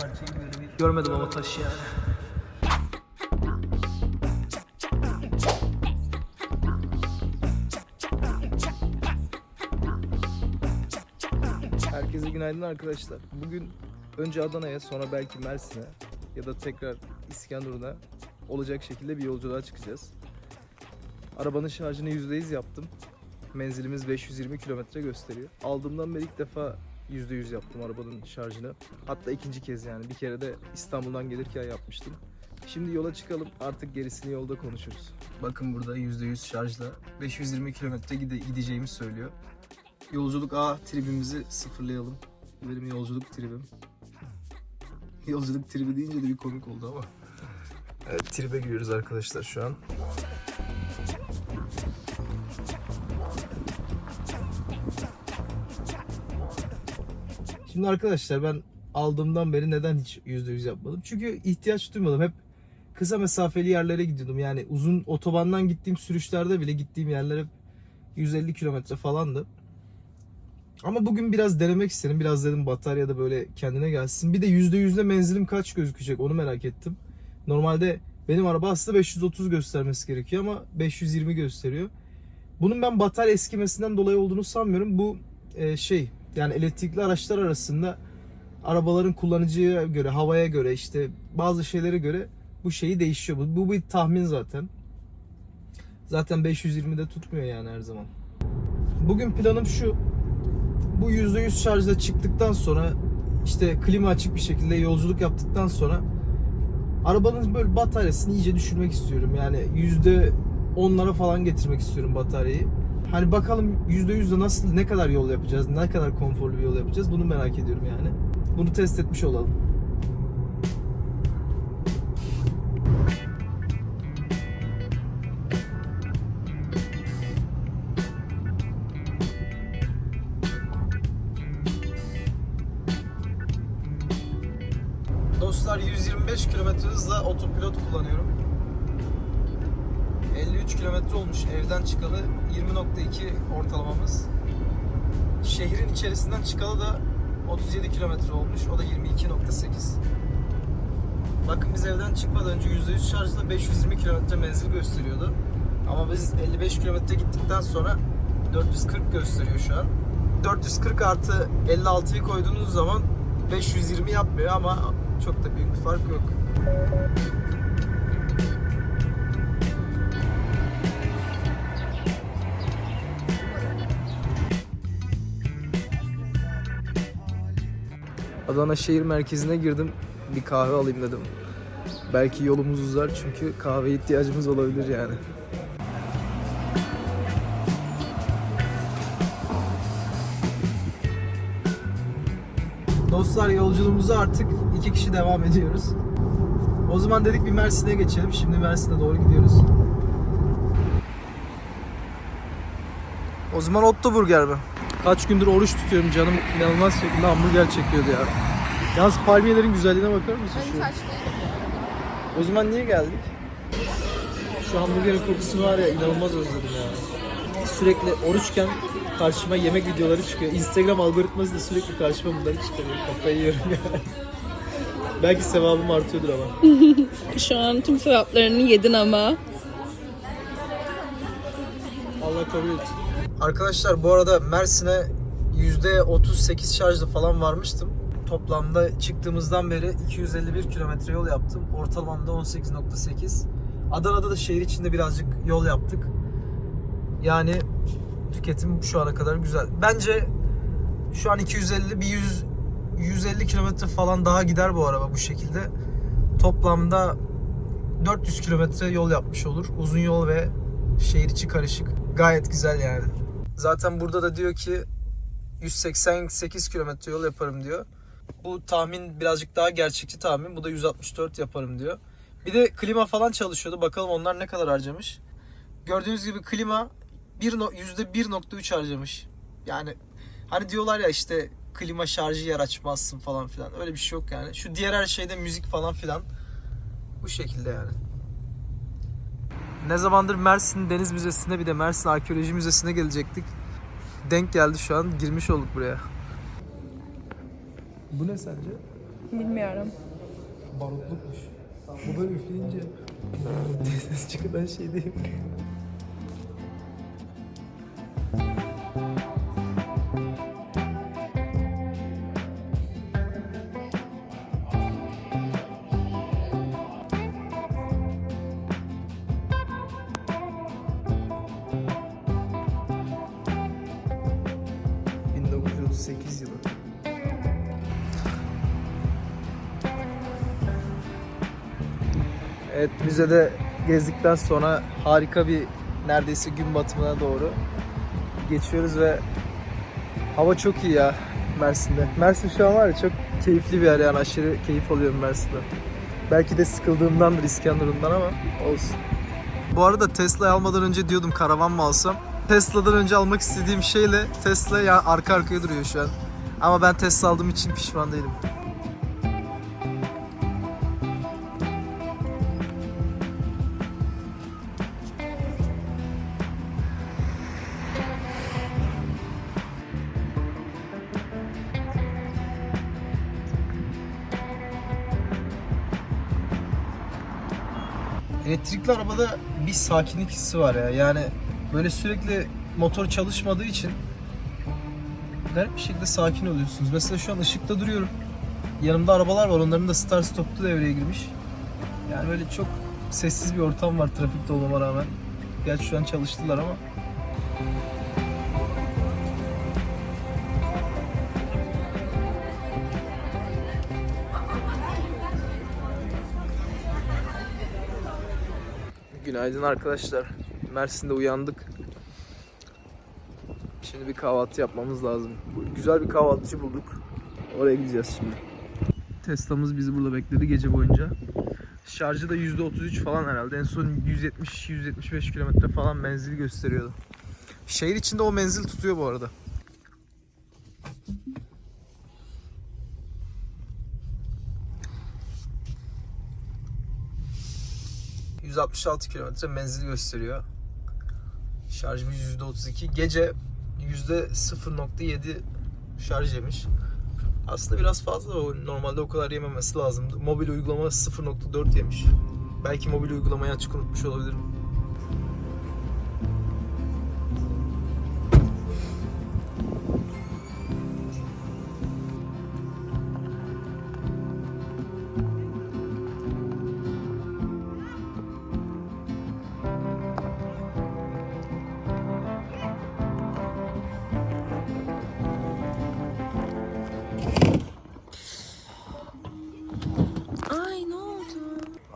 parçayı böyle bir görmedim ama taşı yani. Herkese günaydın arkadaşlar. Bugün önce Adana'ya sonra belki Mersin'e ya da tekrar İskenderun'a olacak şekilde bir yolculuğa çıkacağız. Arabanın şarjını %100 yaptım. Menzilimiz 520 kilometre gösteriyor. Aldığımdan beri ilk defa %100 yaptım arabanın şarjını. Hatta ikinci kez yani. Bir kere de İstanbul'dan gelirken yapmıştım. Şimdi yola çıkalım. Artık gerisini yolda konuşuruz. Bakın burada %100 şarjla 520 kilometre gide gideceğimi söylüyor. Yolculuk A tribimizi sıfırlayalım. Bu Benim yolculuk tribim. Yolculuk tribi deyince de bir komik oldu ama. Evet tribe giriyoruz arkadaşlar şu an. Şimdi arkadaşlar ben aldığımdan beri neden hiç %100 yapmadım? Çünkü ihtiyaç duymadım. Hep kısa mesafeli yerlere gidiyordum. Yani uzun otobandan gittiğim sürüşlerde bile gittiğim yerler hep 150 kilometre falandı. Ama bugün biraz denemek istedim. Biraz dedim batarya da böyle kendine gelsin. Bir de %100'de menzilim kaç gözükecek onu merak ettim. Normalde benim araba aslında 530 göstermesi gerekiyor ama 520 gösteriyor. Bunun ben batarya eskimesinden dolayı olduğunu sanmıyorum. Bu e, şey yani elektrikli araçlar arasında arabaların kullanıcıya göre, havaya göre işte bazı şeylere göre bu şeyi değişiyor. Bu, bu bir tahmin zaten. Zaten 520'de tutmuyor yani her zaman. Bugün planım şu. Bu %100 şarjla çıktıktan sonra işte klima açık bir şekilde yolculuk yaptıktan sonra arabanın böyle bataryasını iyice düşürmek istiyorum. Yani yüzde onlara falan getirmek istiyorum bataryayı. Hani bakalım %100'de nasıl ne kadar yol yapacağız, ne kadar konforlu bir yol yapacağız bunu merak ediyorum yani. Bunu test etmiş olalım. Dostlar 125 km hızla otopilot kullanıyorum. 53 kilometre olmuş evden çıkalı 20.2 ortalamamız. Şehrin içerisinden çıkalı da 37 kilometre olmuş. O da 22.8. Bakın biz evden çıkmadan önce %100 şarjla 520 kilometre menzil gösteriyordu. Ama biz 55 kilometre gittikten sonra 440 gösteriyor şu an. 440 artı 56'yı koyduğunuz zaman 520 yapmıyor ama çok da büyük bir fark yok. Adana şehir merkezine girdim. Bir kahve alayım dedim. Belki yolumuz uzar çünkü kahve ihtiyacımız olabilir yani. Dostlar yolculuğumuza artık iki kişi devam ediyoruz. O zaman dedik bir Mersin'e geçelim. Şimdi Mersin'e doğru gidiyoruz. O zaman Otto Burger mi? Kaç gündür oruç tutuyorum canım inanılmaz şekilde hamburger çekiyordu ya. Yalnız palmiyelerin güzelliğine bakar mısın şu? O zaman niye geldik? Şu hamburgerin kokusu var ya inanılmaz özledim ya. Sürekli oruçken karşıma yemek videoları çıkıyor. Instagram algoritması da sürekli karşıma bunları çıkarıyor. Kafayı yiyorum ya. Belki sevabım artıyordur ama. Şu an tüm sevaplarını yedin ama. Allah kabul etsin. Arkadaşlar bu arada Mersin'e %38 şarjlı falan varmıştım. Toplamda çıktığımızdan beri 251 kilometre yol yaptım. Ortalamamda 18.8. Adana'da da şehir içinde birazcık yol yaptık. Yani tüketim şu ana kadar güzel. Bence şu an 250 bir 100 150 kilometre falan daha gider bu araba bu şekilde. Toplamda 400 kilometre yol yapmış olur. Uzun yol ve şehir içi karışık. Gayet güzel yani. Zaten burada da diyor ki 188 kilometre yol yaparım diyor. Bu tahmin birazcık daha gerçekçi tahmin. Bu da 164 yaparım diyor. Bir de klima falan çalışıyordu. Bakalım onlar ne kadar harcamış. Gördüğünüz gibi klima bir no- %1.3 harcamış. Yani hani diyorlar ya işte klima şarjı yer açmazsın falan filan. Öyle bir şey yok yani. Şu diğer her şeyde müzik falan filan. Bu şekilde yani. Ne zamandır Mersin Deniz Müzesi'ne bir de Mersin Arkeoloji Müzesi'ne gelecektik. Denk geldi şu an. Girmiş olduk buraya. Bu ne sence? Bilmiyorum. Barutlukmuş. Bu böyle üfleyince ses çıkan şey değil. Evet müzede gezdikten sonra harika bir neredeyse gün batımına doğru geçiyoruz ve hava çok iyi ya Mersin'de. Mersin şu an var ya çok keyifli bir yer yani aşırı keyif alıyorum Mersin'de. Belki de sıkıldığımdandır İskenderun'dan ama olsun. Bu arada Tesla'yı almadan önce diyordum karavan mı alsam. Tesla'dan önce almak istediğim şeyle Tesla ya arka arkaya duruyor şu an. Ama ben Tesla aldığım için pişman değilim. Elektrikli arabada bir sakinlik hissi var ya. Yani böyle sürekli motor çalışmadığı için garip bir şekilde sakin oluyorsunuz. Mesela şu an ışıkta duruyorum. Yanımda arabalar var. Onların da start stop'ta devreye girmiş. Yani böyle çok sessiz bir ortam var trafikte olmama rağmen. Gerçi şu an çalıştılar ama. Günaydın arkadaşlar. Mersin'de uyandık. Şimdi bir kahvaltı yapmamız lazım. Güzel bir kahvaltıcı bulduk. Oraya gideceğiz şimdi. Tesla'mız bizi burada bekledi gece boyunca. Şarjı da %33 falan herhalde. En son 170-175 kilometre falan menzil gösteriyordu. Şehir içinde o menzil tutuyor bu arada. ...166 kilometre menzil gösteriyor. Şarjımız %32. Gece %0.7 şarj yemiş. Aslında biraz fazla o normalde o kadar yememesi lazımdı. Mobil uygulama 0.4 yemiş. Belki mobil uygulamayı açık unutmuş olabilirim.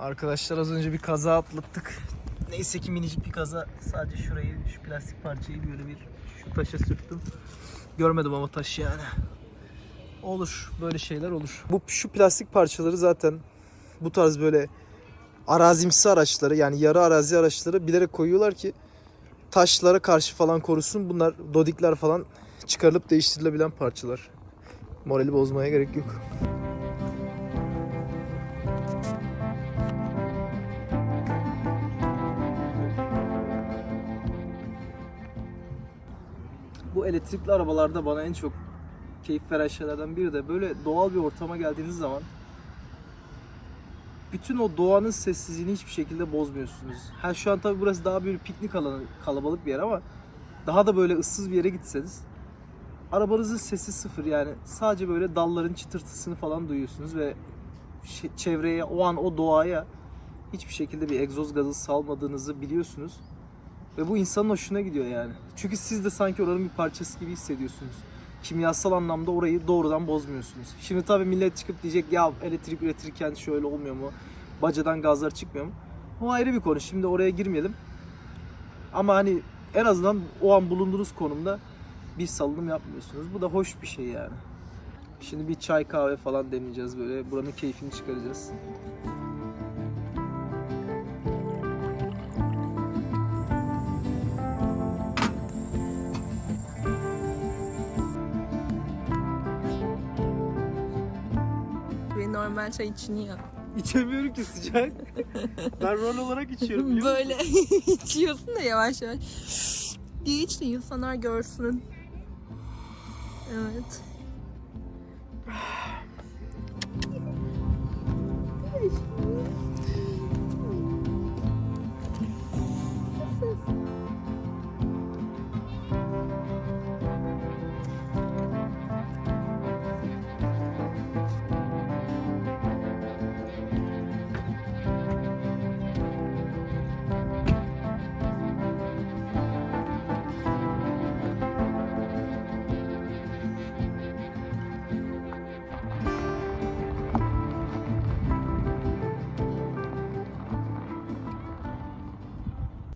Arkadaşlar az önce bir kaza atlattık. Neyse ki minicik bir kaza. Sadece şurayı, şu plastik parçayı böyle bir şu taşa sürttüm. Görmedim ama taşı yani. Olur, böyle şeyler olur. Bu şu plastik parçaları zaten bu tarz böyle arazimsi araçları yani yarı arazi araçları bilerek koyuyorlar ki taşlara karşı falan korusun. Bunlar dodikler falan çıkarılıp değiştirilebilen parçalar. Morali bozmaya gerek yok. Elektrikli arabalarda bana en çok keyif veren şeylerden biri de böyle doğal bir ortama geldiğiniz zaman bütün o doğanın sessizliğini hiçbir şekilde bozmuyorsunuz. Ha şu an tabii burası daha bir piknik alanı, kalabalık bir yer ama daha da böyle ıssız bir yere gitseniz arabanızın sesi sıfır yani sadece böyle dalların çıtırtısını falan duyuyorsunuz ve şey- çevreye o an o doğaya hiçbir şekilde bir egzoz gazı salmadığınızı biliyorsunuz. Ve bu insanın hoşuna gidiyor yani. Çünkü siz de sanki oranın bir parçası gibi hissediyorsunuz. Kimyasal anlamda orayı doğrudan bozmuyorsunuz. Şimdi tabii millet çıkıp diyecek ya elektrik üretirken şöyle olmuyor mu? Bacadan gazlar çıkmıyor mu? O ayrı bir konu. Şimdi oraya girmeyelim. Ama hani en azından o an bulunduğunuz konumda bir salınım yapmıyorsunuz. Bu da hoş bir şey yani. Şimdi bir çay kahve falan demeyeceğiz böyle. Buranın keyfini çıkaracağız. Normal çay içiniyor. İçemiyorum ki sıcak. ben rol olarak içiyorum biliyor musun? Böyle içiyorsun da yavaş yavaş. diye iç de insanlar görsün. Evet.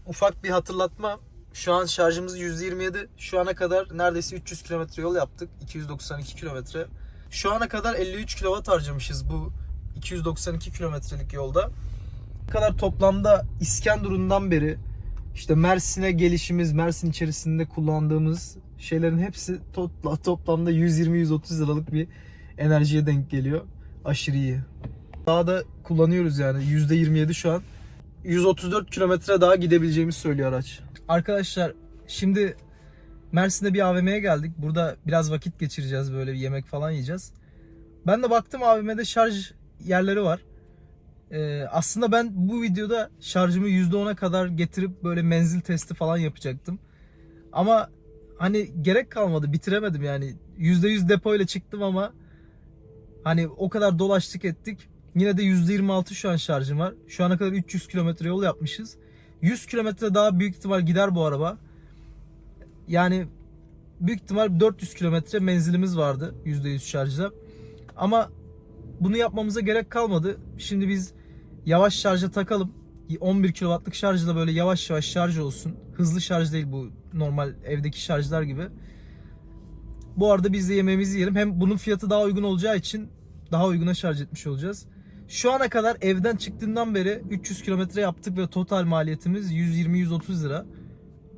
Ufak bir hatırlatma. Şu an şarjımız %27. Şu ana kadar neredeyse 300 kilometre yol yaptık. 292 kilometre. Şu ana kadar 53 kilowatt harcamışız bu 292 kilometrelik yolda. Ne kadar toplamda İskenderun'dan beri işte Mersin'e gelişimiz, Mersin içerisinde kullandığımız şeylerin hepsi topla, toplamda 120-130 liralık bir enerjiye denk geliyor. Aşırı iyi. Daha da kullanıyoruz yani. %27 şu an. 134 kilometre daha gidebileceğimizi söylüyor araç. Arkadaşlar şimdi Mersin'de bir AVM'ye geldik. Burada biraz vakit geçireceğiz böyle bir yemek falan yiyeceğiz. Ben de baktım AVM'de şarj yerleri var. Ee, aslında ben bu videoda şarjımı %10'a kadar getirip böyle menzil testi falan yapacaktım. Ama hani gerek kalmadı bitiremedim yani. %100 depo ile çıktım ama hani o kadar dolaştık ettik. Yine de %26 şu an şarjım var. Şu ana kadar 300 kilometre yol yapmışız. 100 kilometre daha büyük ihtimal gider bu araba. Yani büyük ihtimal 400 kilometre menzilimiz vardı %100 şarjda. Ama bunu yapmamıza gerek kalmadı. Şimdi biz yavaş şarja takalım. 11 kW'lık şarjla böyle yavaş yavaş şarj olsun. Hızlı şarj değil bu normal evdeki şarjlar gibi. Bu arada biz de yemeğimizi yiyelim. Hem bunun fiyatı daha uygun olacağı için daha uyguna şarj etmiş olacağız. Şu ana kadar evden çıktığından beri 300 kilometre yaptık ve total maliyetimiz 120-130 lira.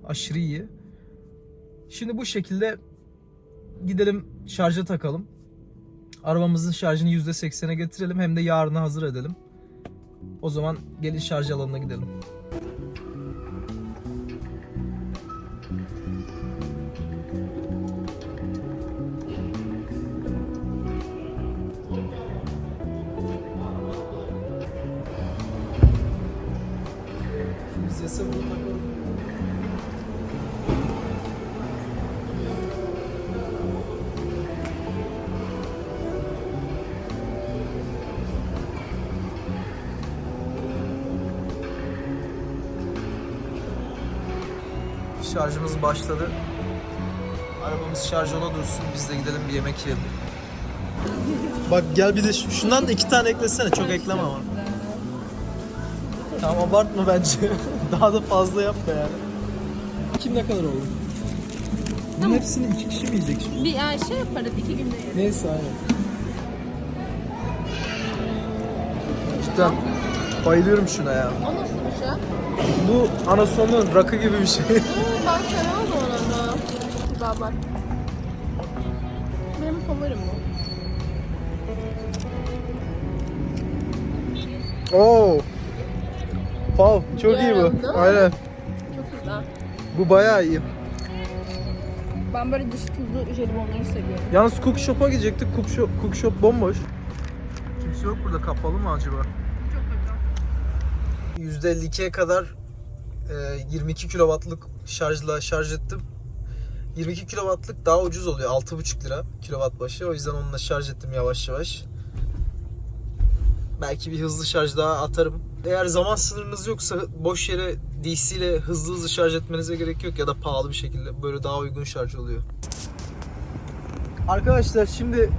Aşırı iyi. Şimdi bu şekilde gidelim şarja takalım. Arabamızın şarjını %80'e getirelim hem de yarına hazır edelim. O zaman gelin şarj alanına gidelim. Şarjımız başladı. Arabamız şarj ona dursun. Biz de gidelim bir yemek yiyelim. Bak gel bir de şu- şundan da iki tane eklesene. Çok ekleme ama. Tamam abartma bence. Daha da fazla yapma yani. Kim ne kadar oldu? Bunun hepsini iki kişi mi yiyecek şimdi? Bir yani şey yaparız iki günde yeriz. Neyse aynen. Cidden bayılıyorum şuna ya. O nasıl bir şey? Bu anasonun rakı gibi bir şey. Ben sevmem onu ama. Güzel bak. Benim favorim bu. Oo. Wow, çok iyi Güzel, bu. Aynen. Çok güzel. Bu bayağı iyi. Ben böyle dışı tuzlu jelibonları seviyorum. Yalnız cook shop'a gidecektik. Cook shop, cook shop bomboş. Kimse yok burada. Kapalı mı acaba? %52'ye kadar 22 kW'lık şarjla şarj ettim. 22 kW'lık daha ucuz oluyor. 6,5 lira kilowatt başı. O yüzden onunla şarj ettim yavaş yavaş. Belki bir hızlı şarj daha atarım. Eğer zaman sınırınız yoksa boş yere DC ile hızlı hızlı şarj etmenize gerek yok ya da pahalı bir şekilde böyle daha uygun şarj oluyor. Arkadaşlar şimdi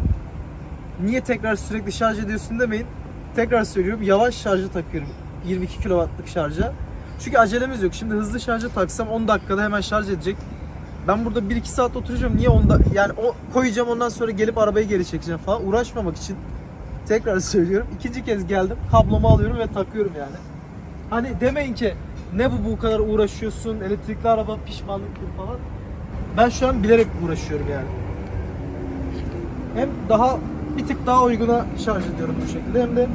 niye tekrar sürekli şarj ediyorsun demeyin. Tekrar söylüyorum yavaş şarja takıyorum 22 kW'lık şarja. Çünkü acelemiz yok. Şimdi hızlı şarja taksam 10 dakikada hemen şarj edecek. Ben burada 1-2 saat oturacağım. Niye onda yani o koyacağım ondan sonra gelip arabayı geri çekeceğim falan uğraşmamak için tekrar söylüyorum. İkinci kez geldim. Kablomu alıyorum ve takıyorum yani. Hani demeyin ki ne bu bu kadar uğraşıyorsun elektrikli araba pişmanlıktır falan. Ben şu an bilerek uğraşıyorum yani. Hem daha bir tık daha uyguna şarj ediyorum bu şekilde hem de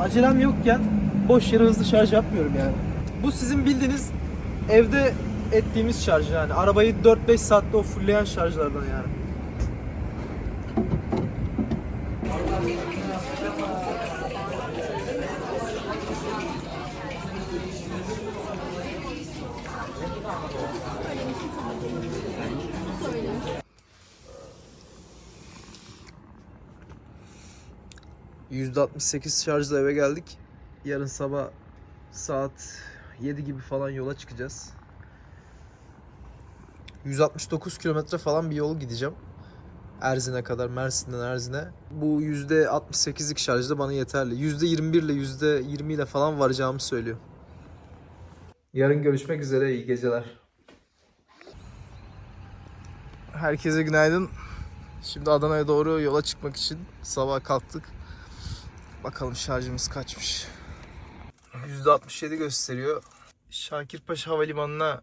acelem yokken boş yere hızlı şarj yapmıyorum yani. Bu sizin bildiğiniz evde ettiğimiz şarj yani. Arabayı 4-5 saatte o fullleyen şarjlardan yani. %68 şarjla eve geldik. Yarın sabah saat 7 gibi falan yola çıkacağız. 169 kilometre falan bir yol gideceğim. Erzin'e kadar, Mersin'den Erzin'e. Bu %68'lik şarjda bana yeterli. %21 ile %20 ile falan varacağımı söylüyor. Yarın görüşmek üzere. iyi geceler. Herkese günaydın. Şimdi Adana'ya doğru yola çıkmak için sabah kalktık. Bakalım şarjımız kaçmış. %67 gösteriyor. Şakirpaşa Havalimanı'na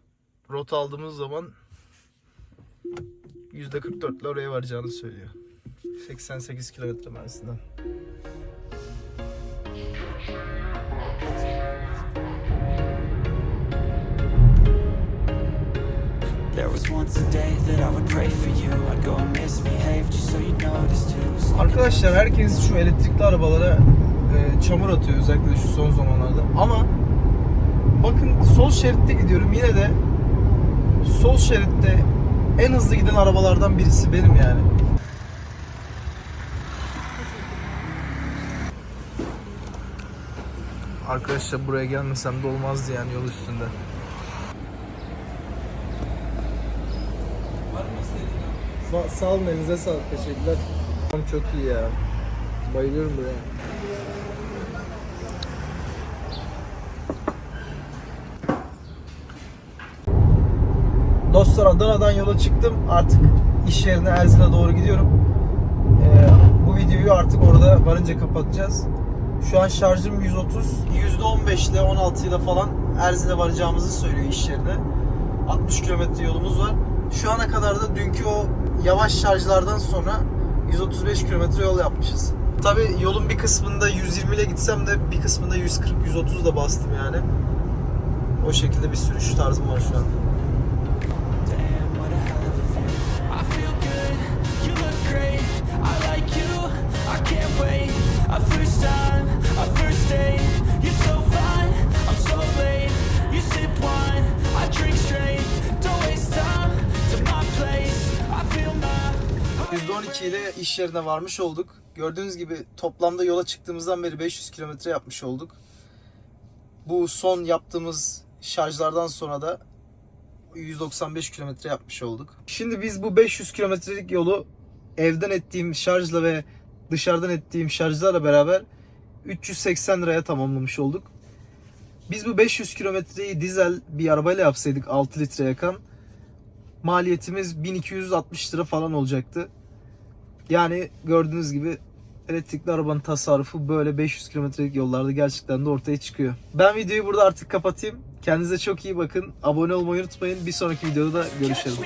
rota aldığımız zaman %44 ile oraya varacağını söylüyor. 88 kilometre Mersin'den. Arkadaşlar herkes şu elektrikli arabalara e, çamur atıyor özellikle şu son zamanlarda. Ama bakın sol şeritte gidiyorum yine de sol şeritte en hızlı giden arabalardan birisi benim yani. Arkadaşlar buraya gelmesem de olmazdı yani yol üstünde. Sa- sağ olun elinize sağlık teşekkürler. Çok iyi ya. Bayılıyorum buraya. Dostlar Adana'dan yola çıktım. Artık iş yerine Erzin'e doğru gidiyorum. Ee, bu videoyu artık orada varınca kapatacağız. Şu an şarjım 130. %15 ile 16 ile falan Erzin'e varacağımızı söylüyor iş yerine. 60 kilometre yolumuz var. Şu ana kadar da dünkü o yavaş şarjlardan sonra 135 kilometre yol yapmışız. Tabi yolun bir kısmında 120 ile gitsem de bir kısmında 140-130 da bastım yani. O şekilde bir sürüş tarzım var şu an. %12 ile iş yerine varmış olduk. Gördüğünüz gibi toplamda yola çıktığımızdan beri 500 kilometre yapmış olduk. Bu son yaptığımız şarjlardan sonra da 195 kilometre yapmış olduk. Şimdi biz bu 500 kilometrelik yolu evden ettiğim şarjla ve dışarıdan ettiğim şarjlarla beraber 380 liraya tamamlamış olduk. Biz bu 500 kilometreyi dizel bir arabayla yapsaydık 6 litre yakan maliyetimiz 1260 lira falan olacaktı. Yani gördüğünüz gibi elektrikli arabanın tasarrufu böyle 500 kilometrelik yollarda gerçekten de ortaya çıkıyor. Ben videoyu burada artık kapatayım. Kendinize çok iyi bakın. Abone olmayı unutmayın. Bir sonraki videoda da görüşelim.